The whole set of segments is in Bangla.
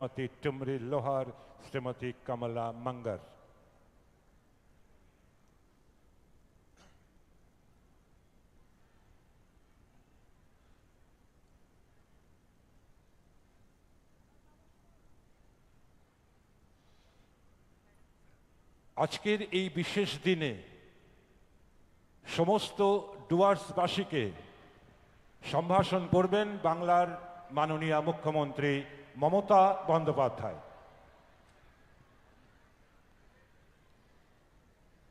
শ্রীমতী টুমরি লোহার শ্রীমতী কমলা মঙ্গর আজকের এই বিশেষ দিনে সমস্ত ডুয়ার্সবাসীকে সম্ভাষণ করবেন বাংলার মাননীয় মুখ্যমন্ত্রী মমতা বন্দ্যোপাধ্যায়।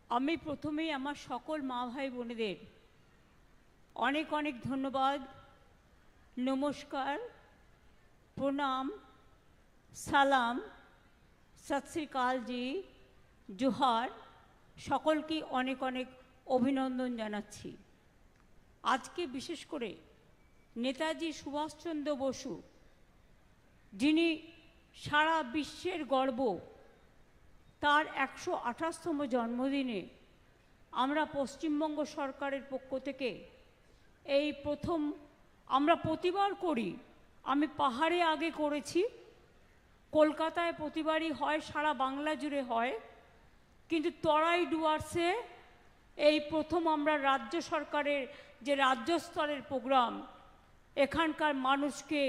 আমি প্রথমেই আমার সকল মা ভাই বোনেদের অনেক অনেক ধন্যবাদ, নমস্কার, প্রণাম, সালাম সত শ্রীকাল জি জোহার, সকলকে অনেক অনেক অভিনন্দন জানাচ্ছি। আজকে বিশেষ করে নেতাজি সুভাষচন্দ্র বসু যিনি সারা বিশ্বের গর্ব, তার একশো আঠাশতম জন্মদিনে আমরা পশ্চিমবঙ্গ সরকারের পক্ষ থেকে এই প্রথম আমরা প্রতিবার করি, আমি পাহাড়ে আগে করেছি, কলকাতায় প্রতিবারই হয়, সারা বাংলা জুড়ে হয়, কিন্তু তরাই ডুয়ার্সে এই প্রথম আমরা রাজ্য সরকারের যে রাজ্য স্তরের প্রোগ্রাম, এখানকার মানুষকে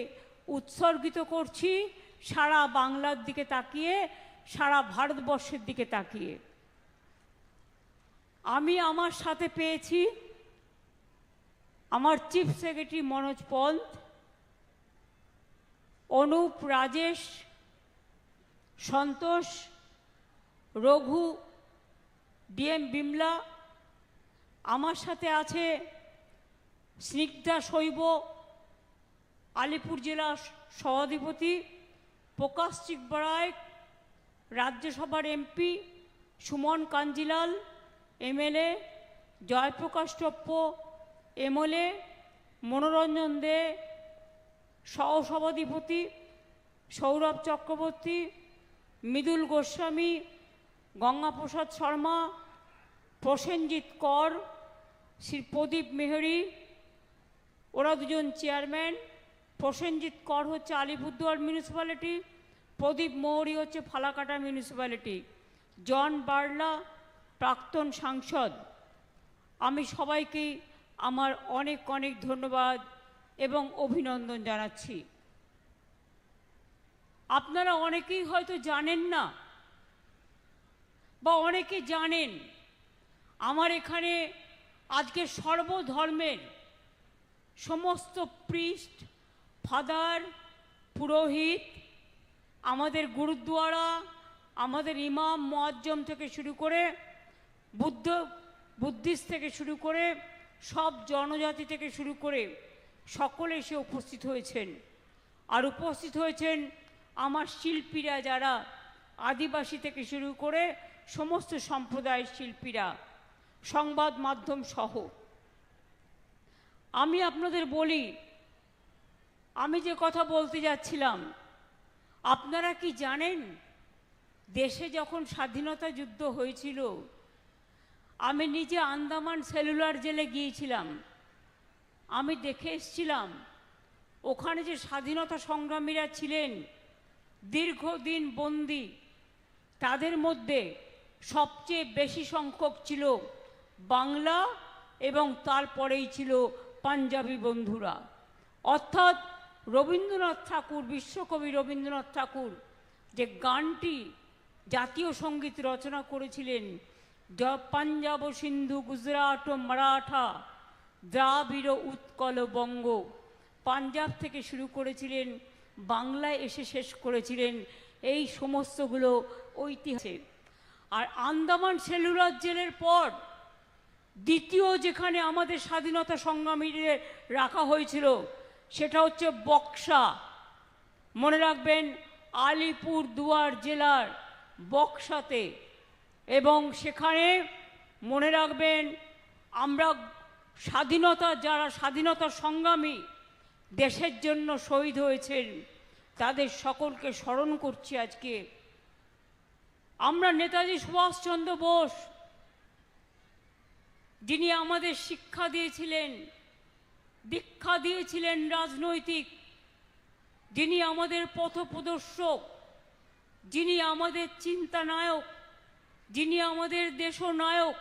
উৎসর্গিত করছি, সারা বাংলার দিকে তাকিয়ে, সারা ভারতবর্ষের দিকে তাকিয়ে। আমি আমার সাথে পেয়েছি আমার chief secretary Manoj Pant, Anup Rajesh, Santosh, Raghu, DM Bimla, আমার সাথে আছে স্নিগ্ধা শৈব আলিপুর জেলা সভাধিপতি প্রকাশ চিকবরায় রাজ্যসভার MP Suman Kanjilal, MLA Jayprakash Toppo, MLA Manoranjan De, সহসভাধিপতি Sourav Chakraborty, Mridul Goswami, Gangaprasad Sharma, Prosenjit Kar, Shri প্রদীপ মেহরি, ওরা দুজন চেয়ারম্যান প্রসেনজিৎ কর হচ্ছে আলিপুরদুয়ার মিউনিসিপ্যালিটি প্রদীপ মৌরি হচ্ছে ফালাকাটা মিউনিসিপ্যালিটি জন বার্লা প্রাক্তন সাংসদ। আমি সবাইকে আমার অনেক অনেক ধন্যবাদ এবং অভিনন্দন জানাচ্ছি। আপনারা অনেকেই হয়তো জানেন না বা অনেকে জানেন, আমার এখানে আজকে সর্বধর্মের সমস্ত প্রিস্ট ফাদার, পুরোহিত, আমাদের গুরুদ্বারা, আমাদের ইমাম, মোয়াজ্জম থেকে শুরু করে বুদ্ধ, বুদ্ধিস্ট থেকে শুরু করে সব জনজাতি থেকে শুরু করে সকলে এসে উপস্থিত হয়েছেন। আর উপস্থিত হয়েছেন আমার শিল্পীরা যারা আদিবাসী থেকে শুরু করে সমস্ত সম্প্রদায়ের শিল্পীরা, সংবাদ মাধ্যম সহ। আমি আপনাদের বলি আমি যে কথা বলতে যাচ্ছিলাম, আপনারা কি জানেন, দেশে যখন স্বাধীনতা যুদ্ধ হয়েছিল, আমি নিজে আন্দামান সেলুলার জেলে গিয়েছিলাম। আমি দেখে এসছিলাম, ওখানে যে স্বাধীনতা সংগ্রামীরা ছিলেন, দীর্ঘদিন বন্দি, তাদের মধ্যে সবচেয়ে বেশি সংখ্যক ছিল বাংলা এবং তারপরেই ছিল পাঞ্জাবি বন্ধুরা। অর্থাৎ রবীন্দ্রনাথ ঠাকুর, বিশ্বকবি রবীন্দ্রনাথ ঠাকুর, যে গানটি জাতীয় সংগীত রচনা করেছিলেন য পাঞ্জাব সিন্ধু, গুজরাট ও মারাঠা, দ্রাবিড় উৎকল বঙ্গ। পাঞ্জাব থেকে শুরু করেছিলেন, বাংলায় এসে শেষ করেছিলেন, এই সমস্তগুলো ঐতিহাসিক। আর আন্দামান সেলুলার জেলের পর, দ্বিতীয় যেখানে আমাদের স্বাধীনতা সংগ্রামীদের রাখা হয়েছিল সেটা হচ্ছে বক্সা। মনে রাখবেন, আলিপুর দুয়ার জেলার বক্সাতে। এবং সেখানে মনে রাখবেন, আমরা স্বাধীনতা, যারা স্বাধীনতা সংগ্রামী, দেশের জন্য শহীদ হয়েছেন, তাদের সকলকে স্মরণ করছি আজকে। আমরা নেতাজি সুভাষচন্দ্র বোস, যিনি আমাদের শিক্ষা দিয়েছিলেন দীক্ষা দিয়েছিলেন রাজনৈতিক। যিনি আমাদের পথপ্রদর্শক, যিনি আমাদের চিন্তানায়ক, যিনি আমাদের দেশনায়ক,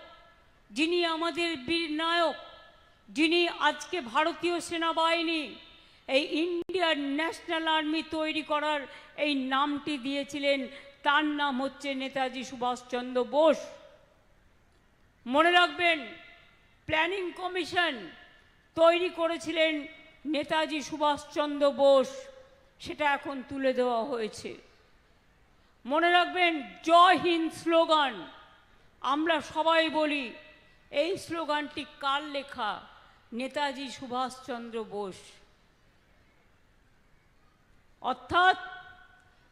যিনি আমাদের বীর নায়ক যিনি আজকে ভারতীয় সেনাবাহিনী, এই ইন্ডিয়ান ন্যাশনাল আর্মি তৈরি করার এই নামটি দিয়েছিলেন, তার নাম হচ্ছে নেতাজি সুভাষচন্দ্র বোস। মনে রাখবেন, প্ল্যানিং কমিশন তৈরি করেছিলেন নেতাজি সুভাষচন্দ্র বোস। সেটা এখন তুলে দেওয়া হয়েছে। মনে রাখবেন, জয় হিন্দ স্লোগান। আমরা সবাই বলি, এই স্লোগানটি কার লেখা? নেতাজি সুভাষচন্দ্র বোস। অর্থাৎ,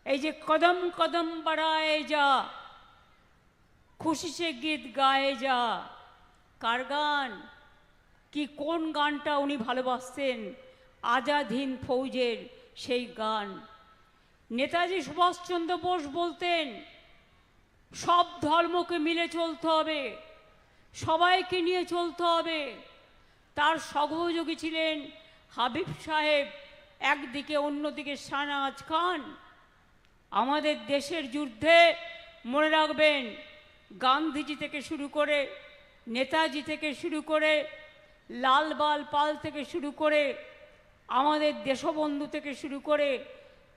এই যে কদম কদম বাড়ায় যা, খুশি সে গীত গায়ে যা, কার গান? কি কোন গানটা উনি ভালোবাসতেন আজাদ হিন্দ ফৌজের সেই গান। নেতাজি সুভাষচন্দ্র বোস বলতেন, সব ধর্মকে মিলে চলতে হবে, সবাইকে নিয়ে চলতে হবে। তার সহযোগী ছিলেন হাবিব সাহেব, একদিকে, অন্যদিকে শাহনাজ খান। আমাদের দেশের যুদ্ধে মনে রাখবেন, গান্ধীজি থেকে শুরু করে, নেতাজি থেকে শুরু করে লালবাল পাল থেকে শুরু করে আমাদের দেশবন্ধু থেকে শুরু করে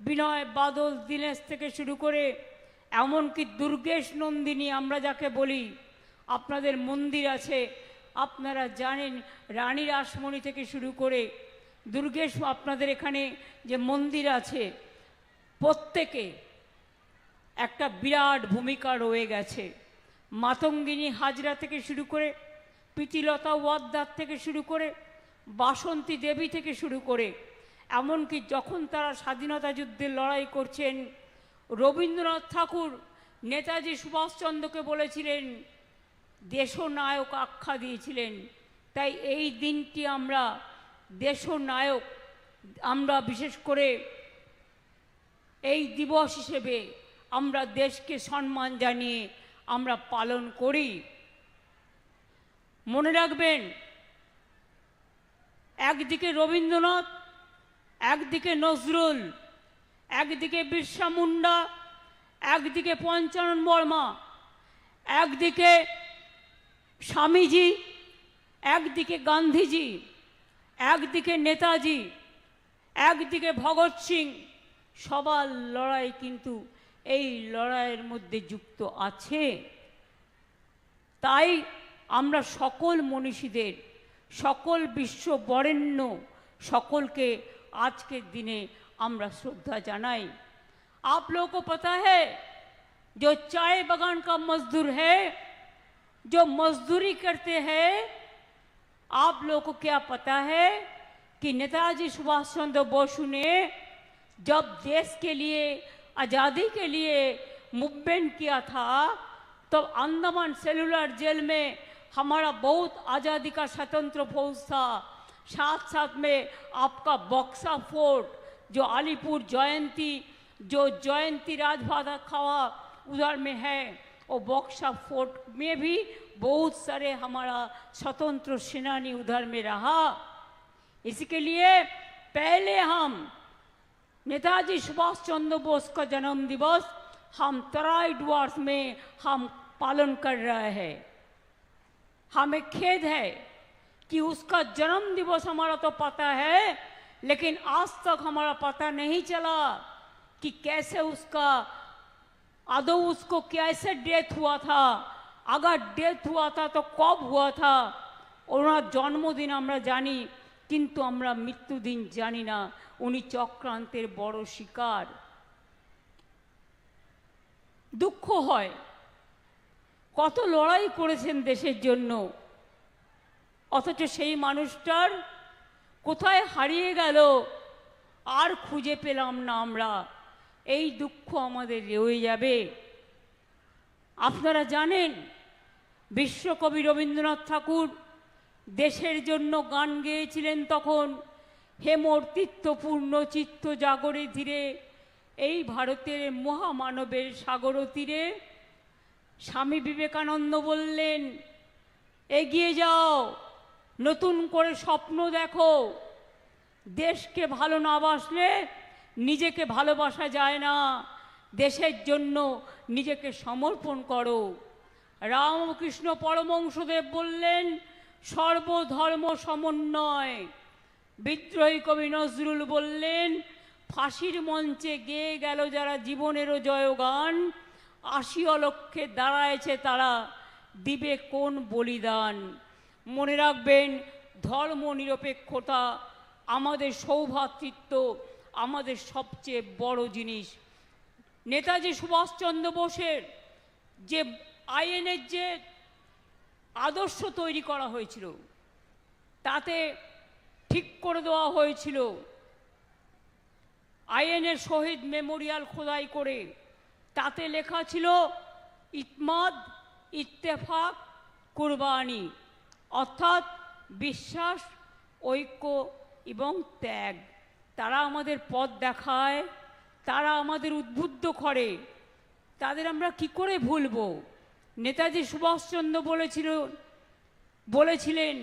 বিনয় বাদল দীনেশ থেকে শুরু করে এমনকি দুর্গেশ নন্দিনী আমরা যাকে বলি, আপনাদের মন্দির আছে, আপনারা জানেন রানী রাসমণি থেকে শুরু করে দুর্গেশ আপনাদের এখানে যে মন্দির আছে, প্রত্যেকে একটা বিরাট ভূমিকা রয়ে গেছে। মাতঙ্গিনী হাজরা থেকে শুরু করে প্রীতিলতা ওয়াদ্দার থেকে শুরু করে বাসন্তী দেবী থেকে শুরু করে, এমনকি যখন তারা স্বাধীনতা যুদ্ধে লড়াই করছেন, রবীন্দ্রনাথ ঠাকুর নেতাজি সুভাষচন্দ্রকে বলেছিলেন, দেশনায়ক আখ্যা দিয়েছিলেন। তাই এই দিনটি আমরা দেশনায়ক, আমরা বিশেষ করে এই দিবস হিসেবে আমরা দেশকে সম্মান জানিয়ে আমরা পালন করি। মনে রাখবেন, একদিকে রবীন্দ্রনাথ, একদিকে নজরুল, একদিকে বিরসা মুন্ডা, একদিকে পঞ্চানন বর্মা, একদিকে স্বামীজি, একদিকে গান্ধীজি, একদিকে নেতাজি, একদিকে ভগৎ সিং। সবার লড়াই কিন্তু এই লড়াইয়ের মধ্যে যুক্ত আছে। তাই আমরা সকল মনীষীদের সকল বিশ্ব বরেণ্য সকলকে আজকের দিনে আমরা শ্রদ্ধা জানাই आप लोगों को पता है जो चाय बागान का मजदूर है जो मजदूरी करते हैं आप लोगों को क्या पता है कि नेताजी सुभाष चंद्र बोस ने जब देश के लिए आज़ादी के लिए मूवमेंट किया था तब तो अंडमान सेलुलर जेल में हमारा बहुत आज़ादी का स्वतंत्र फौज था। साथ साथ में आपका बक्सा फोर्ट, जो अलीपुर जयंती, जो जयंती राजभादा खावा, उधर में है। और बक्सा फोर्ट में भी बहुत सारे हमारा स्वतंत्र सेनानी उधर में रहा। इसके लिए पहले हम नेताजी सुभाष चंद्र बोस का जन्म दिवस हम तराई डुआर्स में हम पालन कर रहे हैं। हमें खेद है कि उसका जन्म दिवस हमारा तो पता है लेकिन आज तक हमारा पता नहीं चला कि कैसे उसका आदौ उसको कैसे डेथ हुआ था अगर डेथ हुआ था तो कब हुआ था ওনার জন্মদিন আমরা জানি কিন্তু আমরা মৃত্যুদিন জানি না উনি চক্রান্তের বড় শিকার দুঃখ হয় কত লড়াই করেছেন দেশের জন্য। অথচ সেই মানুষটার কোথায় হারিয়ে গেল, আর খুঁজে পেলাম না আমরা। এই দুঃখ আমাদের রয়ে যাবে। আপনারা জানেন, বিশ্বকবি রবীন্দ্রনাথ ঠাকুর দেশের জন্য গান গেয়েছিলেন তখন। হেমর তীর্থপূর্ণ চিত্ত জাগরে ধীরে, এই ভারতের মহামানবের সাগর তীরে স্বামী বিবেকানন্দ বললেন, এগিয়ে যাও, নতুন করে স্বপ্ন দেখো। দেশকে ভালো না বাসলে নিজেকে ভালোবাসা যায় না। দেশের জন্য নিজেকে সমর্পণ করো। রামকৃষ্ণ পরমংশদেব বললেন, সর্বধর্ম সমন্বয়। বিদ্রোহী কবি নজরুল বললেন, ফাঁসির মঞ্চে গেয়ে গেল যারা জীবনেরও জয়গান আশি অলক্ষে দাঁড়ায়ছে তারা। দিবে কোন বলিদান? মনে রাখবেন ধর্ম নিরপেক্ষতা আমাদের সৌভাতৃত্ব, আমাদের সবচেয়ে বড় জিনিস। নেতাজি সুভাষচন্দ্র বোসের যে আইএনের যে আদর্শ তৈরি করা হয়েছিল, তাতে ঠিক করে দেওয়া হয়েছিল। আইএনের শহীদ মেমোরিয়াল খোদাই করে তাতে লেখা ছিল, ইতমাদ, ইত্তেফাক, কুরবানি। অর্থাৎ বিশ্বাস, ঐক্য এবং ত্যাগ। তারা আমাদের পথ দেখায়, তারা আমাদের উদ্বুদ্ধ করে। তাদের আমরা কি করে ভুলবো? নেতাজি সুভাষচন্দ্র বলেছিল, বলেছিলেন,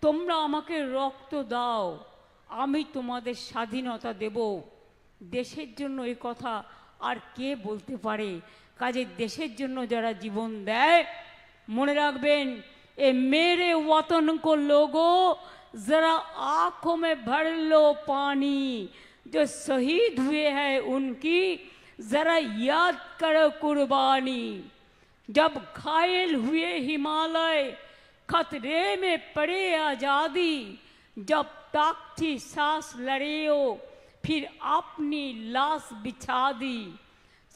তোমরা আমাকে রক্ত দাও, আমি তোমাদের স্বাধীনতা দেব। দেশের জন্য এই কথা আর কে বলতে পারে কাজে দেশের জন্য যারা জীবন দেয় মনে রাখবেন এ মেরে वतन को लोगो जरा आंखों में भर लो पानी जो शहीद हुए हैं उनकी जरा याद करो कुर्बानी जब घायल हुए हिमालय खतरे में पड़े आजादी जब तक थी सांस लड़े हो फिर अपनी लाश बिछा दी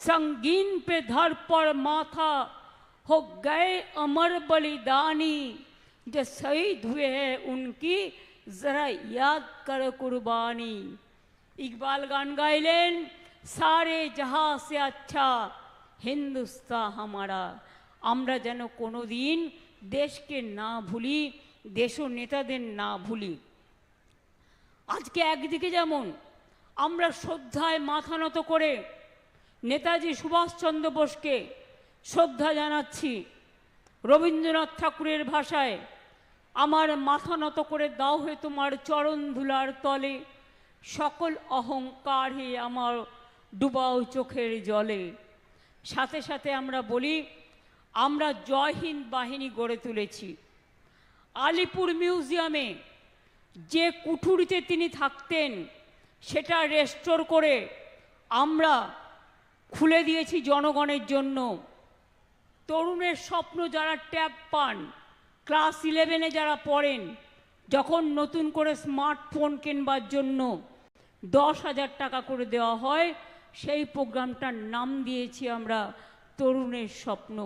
संगीन पे धर पर माथा हो गए अमर बलिदानी जो शहीद हुए हैं उनकी जरा याद करो कुर्बानी ইকবাল গান গাইলেন সারে জাহা সে আচ্ছা হিন্দুস্তা হামারা আমরা যেন কোনো দিন দেশকে না ভুলি দেশ ও নেতাদের না ভুলি আজকে একদিকে যেমন আমরা শ্রদ্ধায় মাথা নত করে নেতাজি সুভাষচন্দ্র বোসকে শ্রদ্ধা জানাচ্ছি। রবীন্দ্রনাথ ঠাকুরের ভাষায় আমার মাথা নত করে দাও হে তোমার চরণ ধুলার তলে, সকল অহংকার হে আমার ডুবাও চোখের জলে। সাথে সাথে আমরা বলি, আমরা জয় হিন্দ বাহিনী গড়ে তুলেছি। আলিপুর মিউজিয়ামে যে কুঠুরিতে তিনি থাকতেন সেটা রেস্টোর করে আমরা খুলে দিয়েছি জনগণের জন্য। তরুণের স্বপ্ন যারা ট্যাব পান ক্লাস ইলেভেনে যারা পড়েন, যখন নতুন করে স্মার্টফোন কেনবার জন্য দশ হাজার টাকা করে দেওয়া হয়, সেই প্রোগ্রামটার নাম দিয়েছি আমরা তরুণের স্বপ্ন।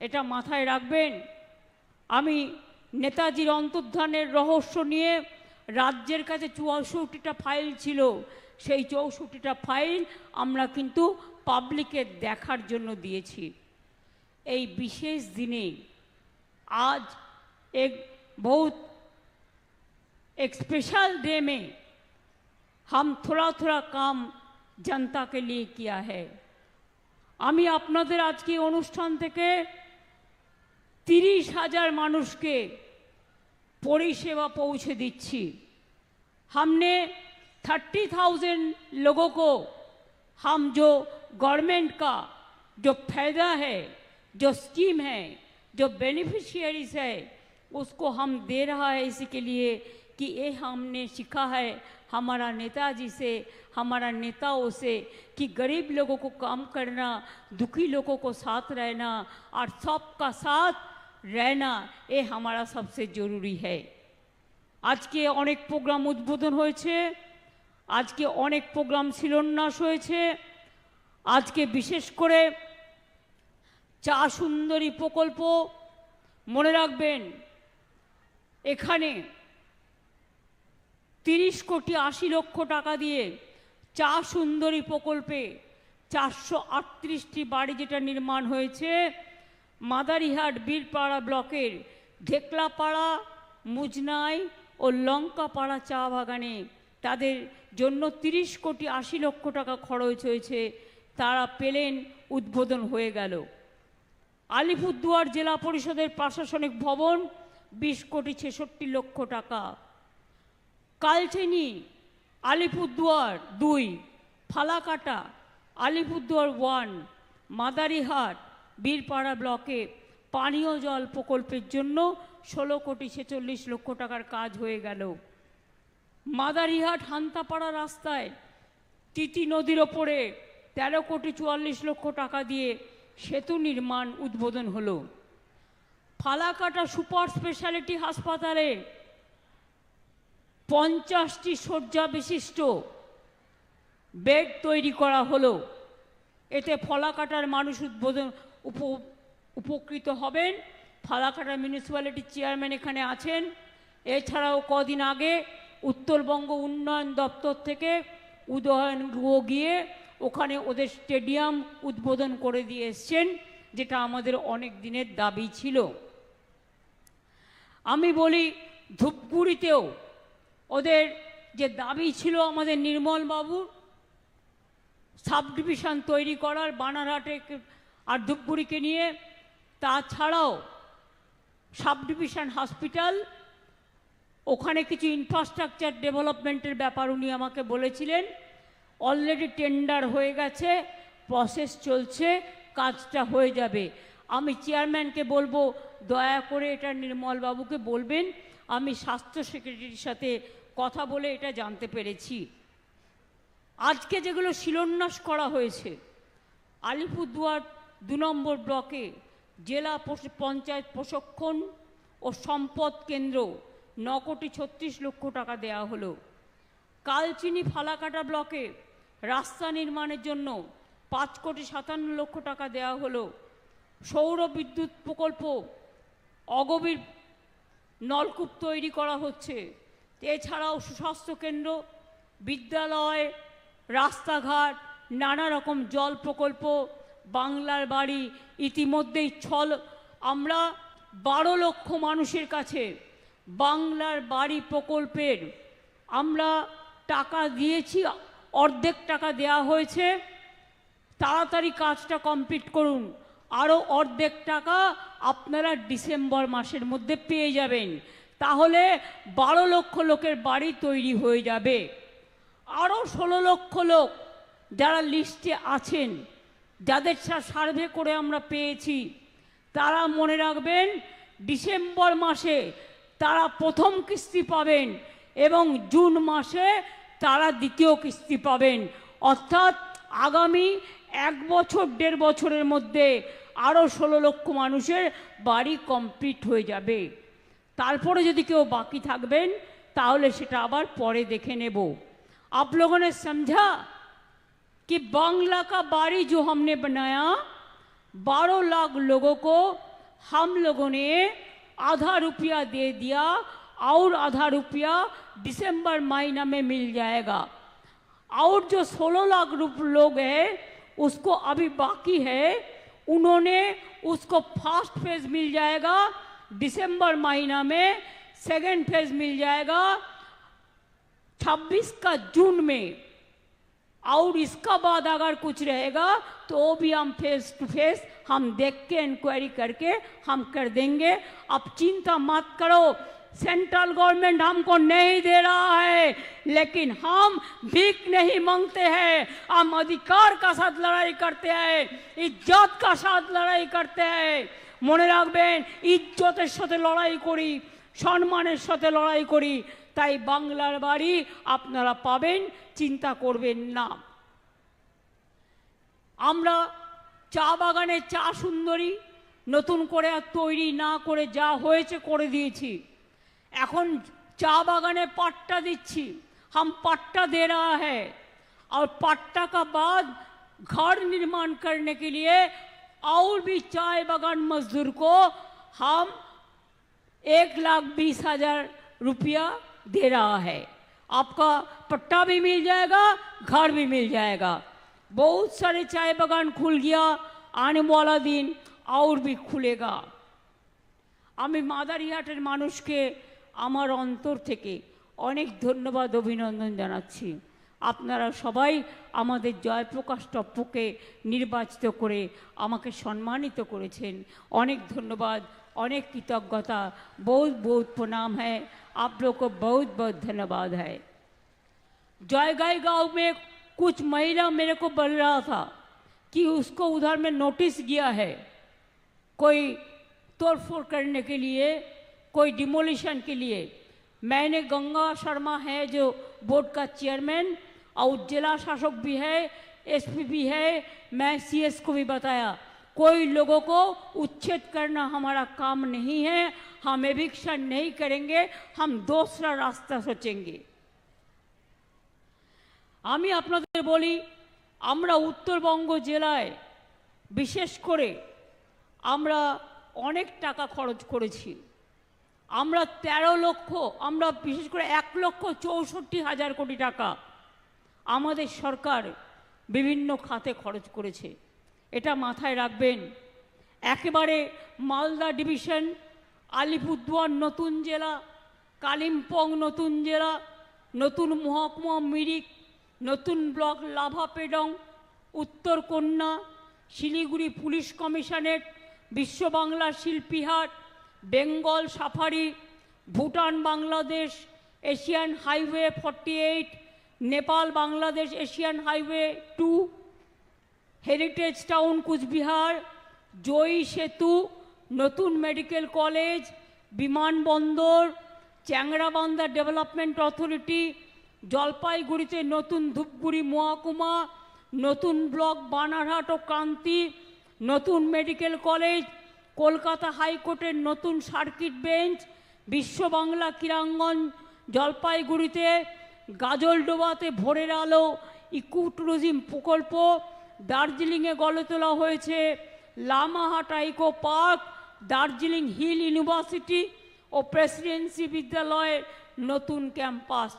এটা মাথায় রাখবেন। আমি নেতাজির অন্তর্ধানের রহস্য নিয়ে রাজ্যের কাছে চৌষট্টিটা ফাইল ছিল সেই চৌষট্টিটা ফাইল আমরা কিন্তু পাবলিকের দেখার জন্য দিয়েছি এই বিশেষ দিনে आज एक बहुत एक स्पेशल डे में हम थोड़ा थोड़ा काम जनता के लिए किया है আমি আপনাদের আজকে অনুষ্ঠান থেকে তিরিশ হাজার মানুষকে परिसेवा पहुँचे दीची हमने थर्टी थाउज़ेंड लोगों को हम जो गवर्नमेंट का जो फ़ायदा है, जो स्कीम है, जो बेनिफिशियरीज है, उसको हम दे रहा है इसी के लिए कि ये हमने सीखा है हमारा नेताजी से, हमारा नेताओं से कि गरीब लोगों को काम करना, दुखी लोगों को साथ रहना और सबका साथ रहना ये हमारा सबसे ज़रूरी है আজকে অনেক প্রোগ্রাম উদ্বোধন হয়েছে আজকে অনেক প্রোগ্রাম শিলান্যাস হয়েছে আজকে বিশেষ করে চা সুন্দরী প্রকল্প মনে রাখবেন এখানে তিরিশ কোটি আশি লক্ষ টাকা দিয়ে চা সুন্দরী প্রকল্পে চারশো আটত্রিশটি বাড়ি যেটা নির্মাণ হয়েছে মাদারিহাট বীরপাড়া ব্লকের ধেকলাপাড়া মুজনাই ও লঙ্কাপাড়া চা বাগানে তাদের জন্য তিরিশ কোটি আশি লক্ষ টাকা খরচ হয়েছে। তারা পেলেন, উদ্বোধন হয়ে গেল। আলিপুরদুয়ার জেলা পরিষদের প্রশাসনিক ভবন, বিশ কোটি ছেষট্টি লক্ষ টাকা। কালচিনি, আলিপুরদুয়ার দুই। ফালাকাটা, আলিপুরদুয়ার ওয়ান। মাদারিহাট বীরপাড়া ব্লকে পানীয় জল প্রকল্পের জন্য ষোলো কোটি ছেচল্লিশ লক্ষ টাকার কাজ হয়ে গেল। মাদারিহাট হান্তাপাড়া রাস্তায় তিতি নদীর ওপরে তেরো কোটি চুয়াল্লিশ লক্ষ টাকা দিয়ে সেতু নির্মাণ উদ্বোধন হলো। ফালাকাটা সুপার স্পেশালিটি হাসপাতালে পঞ্চাশটি শয্যা বিশিষ্ট বেড তৈরি করা হলো। এতে ফলাকাটার মানুষ উদ্বোধন উপ, উপকৃত হবেন। ফালাকাটা মিউনিসিপ্যালিটির চেয়ারম্যান এখানে আছেন। এছাড়াও কদিন আগে উত্তরবঙ্গ উন্নয়ন দপ্তর থেকে উদয়ন গুহ গিয়ে ওখানে ওদের স্টেডিয়াম উদ্বোধন করে দিয়ে এসছেন, যেটা আমাদের অনেক দিনের দাবি ছিল। আমি বলি, ধূপগুড়িতেও ওদের যে দাবি ছিল আমাদের নির্মল বাবুর সাব ডিভিশন তৈরি করার, বানারহাটে আর ধূপগুড়িকে নিয়ে তাছাড়াও সাব ডিভিশন হসপিটাল, ওখানে কিছু ইনফ্রাস্ট্রাকচার ডেভেলপমেন্টের ব্যাপার উনি আমাকে বলেছিলেন। অলরেডি টেন্ডার হয়ে গেছে প্রসেস চলছে, কাজটা হয়ে যাবে। আমি চেয়ারম্যানকে বলব, দয়া করে এটা নির্মলবাবুকে বলবেন, আমি স্বাস্থ্য সেক্রেটারির সাথে কথা বলে এটা জানতে পেরেছি। আজকে যেগুলো শিলান্যাস করা হয়েছে, আলিপুরদুয়ার দু নম্বর ব্লকে জেলা পঞ্চায়েত প্রশিক্ষণ ও সম্পদ কেন্দ্র ন কোটি ছত্রিশ লক্ষ টাকা দেওয়া হলো। কালচিনি ফালাকাটা ব্লকে রাস্তা নির্মাণের জন্য পাঁচ কোটি সাতান্ন লক্ষ টাকা দেওয়া হলো। সৌর বিদ্যুৎ প্রকল্প অগভীর নলকূপ তৈরি করা হচ্ছে। এছাড়াও সুস্বাস্থ্য কেন্দ্র, বিদ্যালয়, রাস্তাঘাট, নানা রকম জল প্রকল্প বাংলার বাড়ি ইতিমধ্যেই ছল, আমরা বারো লক্ষ মানুষের কাছে বাংলার বাড়ি প্রকল্পের আমরা টাকা দিয়েছি, অর্ধেক টাকা দেয়া হয়েছে। তাড়াতাড়ি কাজটা কমপ্লিট করুন। আরও অর্ধেক টাকা আপনারা ডিসেম্বর মাসের মধ্যে পেয়ে যাবেন। তাহলে বারো লক্ষ লোকের বাড়ি তৈরি হয়ে যাবে। আরও ষোলো লক্ষ লোক যারা লিস্টে আছেন যাদের সার্ভে করে আমরা পেয়েছি, তারা মনে রাখবেন ডিসেম্বর মাসে তারা প্রথম কিস্তি পাবেন এবং জুন মাসে তারা দ্বিতীয় কিস্তি পাবেন। অর্থাৎ আগামী এক বছর, দেড় বছরের মধ্যে আরও ষোলো লক্ষ মানুষের বাড়ি কমপ্লিট হয়ে যাবে। তারপরে যদি কেউ বাকি থাকবেন, তাহলে সেটা আবার পরে দেখে নেব। আপ সমঝা कि बांग्ला का बाड़ी जो हमने बनाया, बारह लाख लोगों को हम लोगों ने आधा रुपया दे दिया और आधा रुपया दिसंबर महीना में मिल जाएगा। और जो सोलह लाख रुप लोग हैं, उसको अभी बाकी है, उन्होंने उसको फ़र्स्ट फ़ेज़ मिल जाएगा, दिसंबर महीना में सेकेंड फ़ेज़ मिल जाएगा 26 का जून में। और इसका बाद अगर कुछ रहेगा तो वो भी हम फेस टू फेस हम देख के इंक्वायरी करके हम कर देंगे अब चिंता मत करो सेंट्रल गवर्नमेंट हमको नहीं दे रहा है लेकिन हम भीख नहीं मांगते हैं हम अधिकार का साथ लड़ाई करते हैं इज्जत का साथ लड़ाई करते हैं মনে রাখবেন ইজ্জতের সাথে লড়াই করি সম্মানের সাথে লড়াই করি তাই বাংলার বাড়ি আপনারা পাবেন চিন্তা করবেন না আমরা চা বাগানে চা সুন্দরী নতুন করে আর তৈরি না করে যা হয়েছে করে দিয়েছি এখন চা बागाने पट्टा दिच्छी हम पट्टा दे रहा है और पट्टा का बाद घर निर्माण करने के लिए और भी चाय बागान मजदूर को हम एक लाख बीस हजार रुपया दे रहा है आपका पट्टा भी मिल जाएगा घर भी मिल जाएगा बहुत सारे चाय बागान खुल गया आने वाला दिन और भी खुलेगा আমি মাদারিহাটের মানুষকে আমার অন্তর থেকে অনেক ধন্যবাদ অভিনন্দন জানাচ্ছি আপনারা সবাই আমাদের জয়প্রকাশ টপ্পুকে নির্বাচিত করে আমাকে সম্মানিত করেছেন অনেক ধন্যবাদ অনেক কৃতজ্ঞতা বহুত বহুত প্রণাম হ্যাঁ आप लोग को बहुत बहुत धन्यवाद है। जयगाई गाँव में कुछ महिला मेरे को बोल रहा था कि उसको उधर में नोटिस गया है। कोई तोड़फोड़ करने के लिए, कोई डिमोलिशन के लिए। मैंने गंगा शर्मा है जो बोर्ड का चेयरमैन, और जिला शासक भी है, एसपी भी है। मैं सीएस को भी बताया। कोई लोगों को उच्छेद करना हमारा काम नहीं है हम एविक्शन नहीं करेंगे हम दूसरा रास्ता सोचेंगे আমি আপনাদের বলি আমরা উত্তরবঙ্গ জেলায় বিশেষ করে আমরা অনেক টাকা খরচ করেছি আমরা তেরো লক্ষ আমরা বিশেষ করে এক লক্ষ চৌষট্টি হাজার কোটি টাকা আমাদের সরকার বিভিন্ন খাতে খরচ করেছে এটা মাথায় রাখবেন। একেবারে মালদা ডিভিশন, আলিপুরদুয়ার নতুন জেলা, কালিম্পং নতুন জেলা, নতুন মহকুমা মিরিক, নতুন ব্লক লাভা পেডং, উত্তর কন্যা, Siliguri police commissionerate Biswa Bangla Shilpihat, Bengal safari, Bhutan Bangladesh, Asian highway forty eight, Nepal Bangladesh Asian highway two heritage town Cooch Behar Joyee Setu নতুন মেডিকেল কলেজ বিমানবন্দর চ্যাংরাবান্ধা ডেভেলপমেন্ট অথরিটি জলপাইগুড়িতে নতুন ধূপগুড়ি মহকুমা, নতুন ব্লক বানারহাট ও কান্তি নতুন মেডিকেল কলেজ কলকাতা হাইকোর্টের নতুন সার্কিট বেঞ্চ বিশ্ব বাংলা ক্রীড়াঙ্গন, জলপাইগুড়িতে গাজলডোবাতে ভোরের আলো ইকো ট্যুরিজম প্রকল্প দার্জিলিংয়ে গড়ে তোলা হয়েছে Lamahatta eco park Darjeeling hill university ও প্রেসিডেন্সি বিদ্যালয়ের নতুন ক্যাম্পাস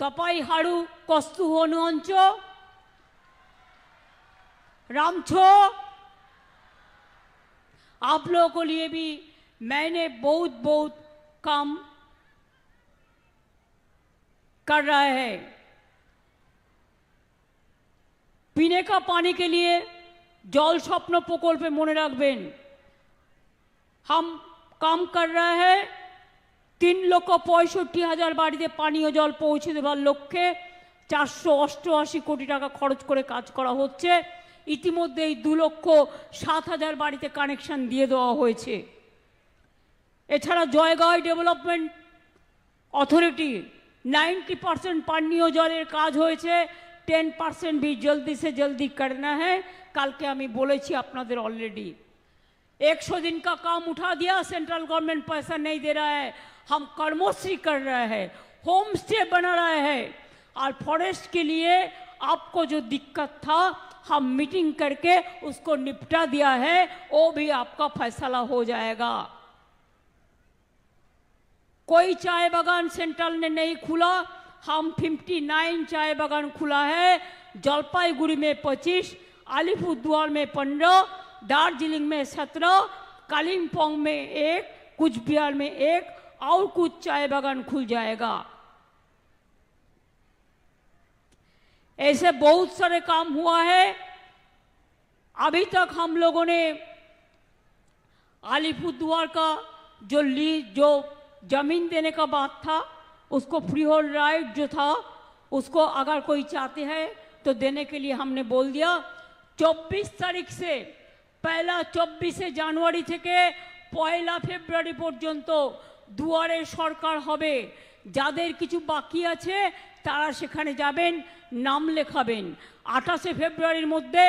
तपाई हाड़ू कस्तु हनुअंच रामछो आप लोगों को लिए भी मैंने बहुत बहुत काम कर रहा है বিনেকা পানিকে নিয়ে জল স্বপ্ন প্রকল্পে মনে রাখবেন। হাম কাম কর রা হ্যাঁ তিন লক্ষ পঁয়ষট্টি হাজার বাড়িতে পানীয় জল পৌঁছে দেওয়ার লক্ষ্যে চারশো অষ্টআশি কোটি টাকা খরচ করে কাজ করা হচ্ছে। ইতিমধ্যেই দু লক্ষ সাত হাজার বাড়িতে কানেকশন দিয়ে দেওয়া হয়েছে। এছাড়া Jaigaon development authority ninety percent পানীয় জলের কাজ হয়েছে। টেন পার্সেন্ট भी जल्दी से जल्दी करना है কালকে আমি বলেছি আপনাদের অলরেডি एक सौ दिन का काम उठा दिया सेंट्रल गवर्नमेंट पैसा नहीं दे रहा है हम कर्मोश्री कर रहे हैं होम स्टे बना रहे हैं और फॉरेस्ट के लिए आपको जो दिक्कत था हम मीटिंग करके उसको निपटा दिया है वो भी आपका फैसला हो जाएगा कोई चाय बागान सेंट्रल ने नहीं खुला हम 59 चाय बागान खुला है, जलपाईगुड़ी में 25 अलीपुरद्वार में 15 दार्जिलिंग में 17 कालिम्पोंग में एक कुछ बिहार में एक, और कुछ चाय बागान खुल जाएगा। ऐसे बहुत सारे काम हुआ है। अभी तक हम लोगों ने अलीपुरद्वार का जो ली, जो ज़मीन देने का बात था उसको फ्री होल्ड राइट जो था उसको अगर कोई चाहते हैं तो देने के लिए हमने बोल दिया 24 তারিখ से পয়লা চব্বিশে জানুয়ারি থেকে পয়লা ফেব্রুয়ারি পর্যন্ত দুয়ারে সরকার হবে যাদের কিছু বাকি আছে তারা সেখানে যাবেন নাম লেখাবেন আঠাশে ফেব্রুয়ারির মধ্যে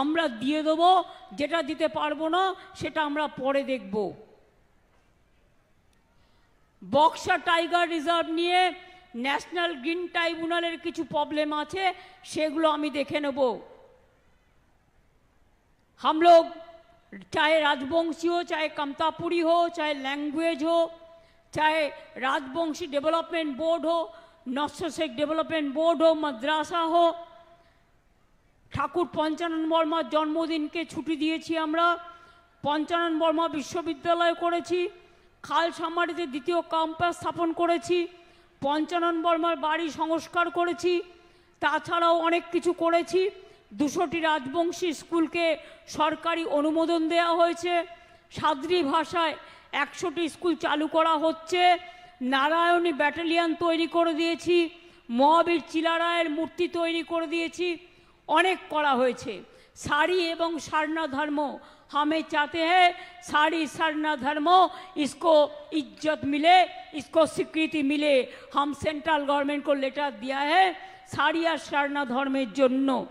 আমরা দিয়ে দেবো যেটা দিতে পারবো না সেটা আমরা পরে দেখব বক্সা টাইগার রিজার্ভ নিয়ে ন্যাশনাল গ্রিন ট্রাইব্যুনালের কিছু প্রবলেম আছে সেগুলো আমি দেখে নেব हम लोग चाहे राजवंशी हो चाहे कमतापुरी हो चाहे लैंग्वेज हो चाहे राजवंशी डेवलपमेंट बोर्ड हो नस्य शेख डेवलपमेंट बोर्ड हो मद्रासा हो ঠাকুর পঞ্চানন বর্মার জন্মদিনকে ছুটি দিয়েছি আমরা পঞ্চানন বর্মা বিশ্ববিদ্যালয় করেছি খালসামারিতে দ্বিতীয় ক্যাম্পাস স্থাপন করেছি, পঞ্চানন বর্মার বাড়ি সংস্কার করেছি, তাছাড়াও অনেক কিছু করেছি। দুশোটি রাজবংশী স্কুলকে সরকারি অনুমোদন দেওয়া হয়েছে। সাদ্রি ভাষায় একশোটি স্কুল চালু করা হচ্ছে। নারায়ণী ব্যাটালিয়ান তৈরি করে দিয়েছি। মহাবীর চিলারায়ের মূর্তি তৈরি করে দিয়েছি। অনেক করা হয়েছে। শাড়ি এবং সারনা ধর্ম हमें चाहते हैं साड़ी सरना धर्म इसको इज्जत मिले इसको स्वीकृति मिले हम सेंट्रल गवर्नमेंट को लेटर दिया है साड़ी और सरना धर्मेर জন্য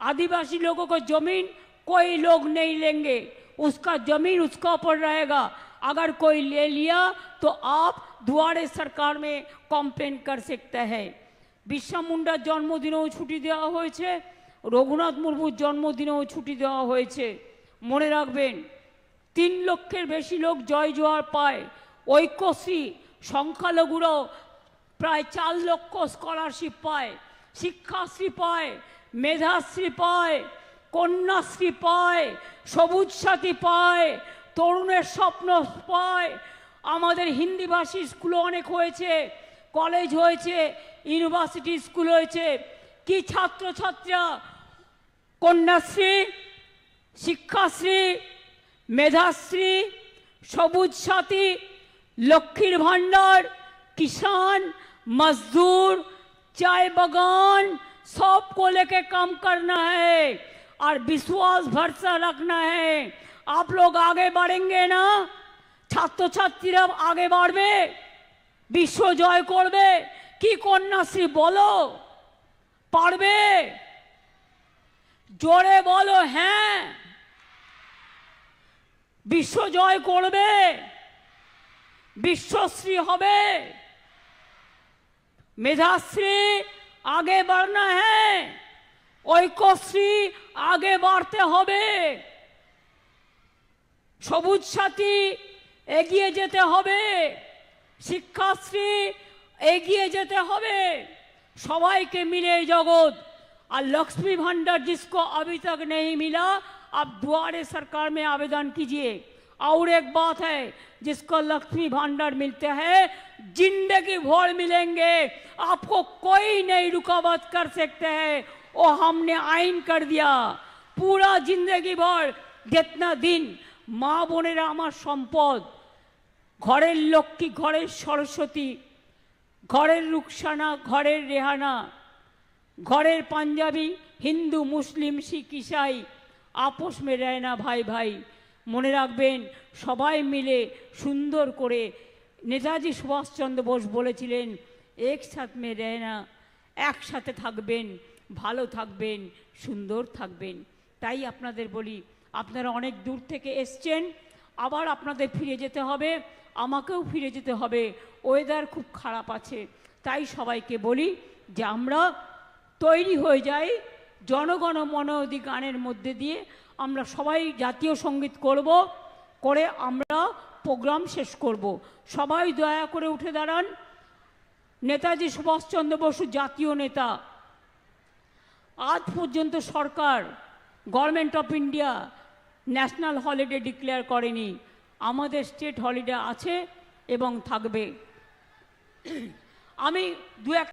आदिवासी लोगों को जमीन कोई लोग नहीं लेंगे उसका जमीन उसका ऊपर रहेगा अगर कोई ले लिया तो आप दुआरे सरकार में কমপ্লেন कर सकते हैं বিরসা মুন্ডার জন্মদিনেও ছুটি দেওয়া হয়েছে রঘুনাথ মুর্মুর জন্মদিনেও ছুটি দেওয়া হয়েছে। মনে রাখবেন, তিন লক্ষের বেশি লোক জয় জোয়ার পায়। ঐক্যশ্রী সংখ্যালঘুরাও প্রায় চার লক্ষ স্কলারশিপ পায়। শিক্ষাশ্রী পায়, মেধাশ্রী পায়, কন্যাশ্রী পায়, সবুজ সাথী পায়, তরুণের স্বপ্ন পায়। আমাদের হিন্দিভাষী স্কুলও অনেক হয়েছে, কলেজ হয়েছে, ইউনিভার্সিটি স্কুল হয়েছে। কি ছাত্রছাত্রীরা কন্যাশ্রী শিক্ষাশ্রী মেধাশ্রী সবুজ সাথী লক্ষ্মীর ভান্ডার किसान मजदूर चाय बगान सबको लेके काम करना है और विश्वास भरोसा रखना है आप लोग आगे बढ़ेंगे ना ছাত্র ছাত্রীরা আগে বাড়বে বিশ্ব জয় করবে কি কন্যাশ্রী বলো পারবে জোরে বলো হ্যাঁ। বিশ্ব জয় করবে, বিশ্বশ্রী হবে। মেধাশ্রী আগে বাড়না হ্যাঁ। ঐক্যশ্রী আগে বাড়তে হবে। সবুজ সাথী এগিয়ে যেতে হবে। শিক্ষাশ্রী এগিয়ে যেতে হবে। সবাইকে মিলে জগৎ और लक्ष्मी भंडार जिसको अभी तक नहीं मिला आप दुआरे सरकार में आवेदन कीजिए और एक बात है जिसको लक्ष्मी भंडार मिलते हैं जिंदगी भर मिलेंगे आपको कोई नहीं रुकावट कर सकते हैं वो हमने आइन कर दिया पूरा जिंदगी भर जितना दिन মা বোনেরা আমার সম্পদ ঘরের লক্ষ্মী ঘরের সরস্বতী ঘরের রুকসানা ঘরের রেহানা ঘরের পাঞ্জাবি, হিন্দু, মুসলিম, শিখ, ইসাই, আপোষ মে রয় না ভাই ভাই। মনে রাখবেন, সবাই মিলে সুন্দর করে নেতাজি সুভাষচন্দ্র বোস বলেছিলেন, একসাথ মে রয় না, একসাথে থাকবেন, ভালো থাকবেন, সুন্দর থাকবেন। তাই আপনাদের বলি, আপনারা অনেক দূর থেকে এসছেন, আবার আপনাদের ফিরে যেতে হবে, আমাকেও ফিরে যেতে হবে, ওয়েদার খুব খারাপ আছে। তাই সবাইকে বলি যে আমরা তৈরি হয়ে যাই জনগণ মন গানের মধ্যে দিয়ে। আমরা সবাই জাতীয় সংগীত করব, করে আমরা প্রোগ্রাম শেষ করব। সবাই দয়া করে উঠে দাঁড়ান। নেতাজি সুভাষচন্দ্র বসু জাতীয় নেতা। আজ পর্যন্ত সরকার government of India national holiday declare করেনি। আমাদের স্টেট হলিডে আছে এবং থাকবে। আমি দু এক